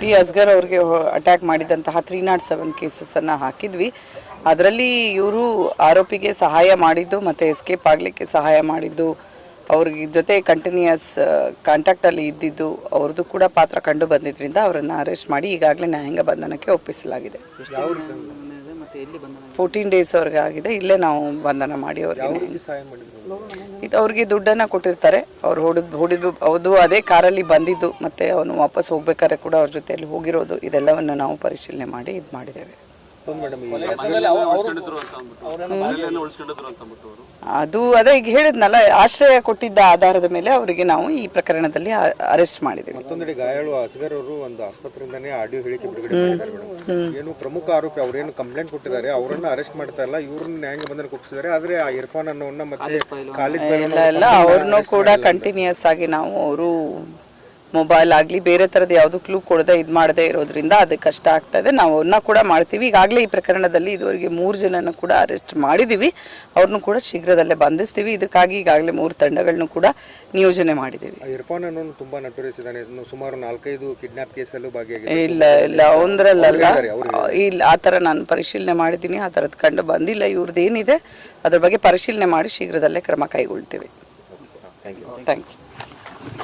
D Asghar ಅವ್ರಿಗೆ attack ಮಾಡಿದಂತಹ three not seven ಕೇಸಸನ್ನು ಹಾಕಿದ್ವಿ. ಅದರಲ್ಲಿ ಇವರು ಆರೋಪಿಗೆ ಸಹಾಯ ಮಾಡಿದ್ದು, ಮತ್ತು ಎಸ್ಕೇಪ್ ಆಗಲಿಕ್ಕೆ ಸಹಾಯ ಮಾಡಿದ್ದು ಅವ್ರಿಗೆ ಜೊತೆ ಕಂಟಿನ್ಯೂಯಸ್ ಕಾಂಟ್ಯಾಕ್ಟಲ್ಲಿ ಇದ್ದಿದ್ದು ಅವ್ರದ್ದು ಕೂಡ ಪಾತ್ರ ಕಂಡು ಬಂದಿದ್ದರಿಂದ ಅವರನ್ನು ಅರೆಸ್ಟ್ ಮಾಡಿ ಈಗಾಗಲೇ ನ್ಯಾಯಾಂಗ ಬಂಧನಕ್ಕೆ ಒಪ್ಪಿಸಲಾಗಿದೆ. ಫೋರ್ಟೀನ್ ಡೇಸ್ ಅವ್ರಿಗೆ ಆಗಿದೆ ಇಲ್ಲೇ ನಾವು ಬಂಧನ ಮಾಡಿ ಅವ್ರಿಗೆ ಇದು ಅವ್ರಿಗೆ ದುಡ್ಡನ್ನು ಕೊಟ್ಟಿರ್ತಾರೆ ಅವ್ರು ಹೊಡೆದು ಹೊಡೆದು ಅದು ಅದೇ ಕಾರಲ್ಲಿ ಬಂದಿದ್ದು ಮತ್ತು ಅವನು ವಾಪಸ್ ಹೋಗ್ಬೇಕಾದ್ರೆ ಕೂಡ ಅವ್ರ ಜೊತೆಯಲ್ಲಿ ಹೋಗಿರೋದು ಇದೆಲ್ಲವನ್ನು ನಾವು ಪರಿಶೀಲನೆ ಮಾಡಿ ಇದು ಮಾಡಿದ್ದೇವೆ. ಹೌದು ಅದು ಅದೇ ಈಗ ಹೇಳಿದ್ನಲ್ಲ ಆಶ್ರಯ ಕೊಟ್ಟಿದ್ದ ಆಧಾರದ ಮೇಲೆ ಅವರಿಗೆ ನಾವು ಈ ಪ್ರಕರಣದಲ್ಲಿ ಅರೆಸ್ಟ್ ಮಾಡಿದ್ದೀವಿ ಮತ್ತೊಂದೆಡೆ ಗಾಯಾಳು ಅಸ್ಗರ್ ಅವರು ಒಂದು ಆಸ್ಪತ್ರೆಯಿಂದಾನೇ ಆಡಿಯೋ ಹೇಳಿಕೆ ಬಿಡುಗಡೆ ಮಾಡಿದ್ದಾರೆ ಏನು ಪ್ರಮುಖ ಆರೋಪಿ ಅವರೇನು ಕಂಪ್ಲೇಂಟ್ ಕೊಟ್ಟಿದ್ದಾರೆ ಅವರನ್ನ ಅರೆಸ್ಟ್ ಮಾಡ್ತಾ ಇಲ್ಲ ಇವ್ರನ್ನ ನ್ಯಾಯಾಂಗ ಬಂಧನ ಒಪ್ಪಿಸಿದ್ದಾರೆ ಆದ್ರೆ ಆ ಇರ್ಫಾನ್ ಅನ್ನೋನ್ನ ಮತ್ತೆ ಇಲ್ಲ. ಅವ್ರನ್ನೂ ಕೂಡ ಕಂಟಿನ್ಯೂಸ್ ಆಗಿ ನಾವು ಅವರು ಮೊಬೈಲ್ ಆಗಲಿ ಬೇರೆ ಥರದ ಯಾವುದು ಕ್ಲೂ ಕೊಡದೆ ಇದು ಮಾಡದೇ ಇರೋದ್ರಿಂದ ಅದು ಕಷ್ಟ ಆಗ್ತಾ ಇದೆ. ನಾವು ಅವ್ರನ್ನ ಕೂಡ ಮಾಡ್ತೀವಿ. ಈಗಾಗಲೇ ಈ ಪ್ರಕರಣದಲ್ಲಿ ಇದುವರೆಗೆ ಮೂರು ಜನನ ಕೂಡ ಅರೆಸ್ಟ್ ಮಾಡಿದ್ದೀವಿ ಅವ್ರನ್ನೂ ಕೂಡ ಶೀಘ್ರದಲ್ಲೇ ಬಂಧಿಸ್ತೀವಿ. ಇದಕ್ಕಾಗಿ ಈಗಾಗಲೇ ಮೂರು ತಂಡಗಳನ್ನು ಕೂಡ ನಿಯೋಜನೆ ಮಾಡಿದ್ದೀವಿ ಆ ಇರ್ಫಾನ್ ಅನ್ನೋನು ತುಂಬಾ ನಟುರಿಸಿದ್ದಾನೆ ಇನ್ನು ಸುಮಾರು ನಾಲ್ಕೈದು ಕಿಡ್ನಾಪ್ ಕೇಸಲ್ಲೂ ಭಾಗಿಯಾಗಿದೆ. ಇಲ್ಲ ಇಲ್ಲ. ಒಂದ್ರಲ್ಲ ಇಲ್ಲ ಆ ಥರ ನಾನು ಪರಿಶೀಲನೆ ಮಾಡಿದ್ದೀನಿ. ಆ ಥರದ್ದು ಕಂಡು ಬಂದಿಲ್ಲ. ಇವ್ರದ್ದು ಏನಿದೆ ಅದ್ರ ಬಗ್ಗೆ ಪರಿಶೀಲನೆ ಮಾಡಿ ಶೀಘ್ರದಲ್ಲೇ ಕ್ರಮ ಕೈಗೊಳ್ತೀವಿ. Thank you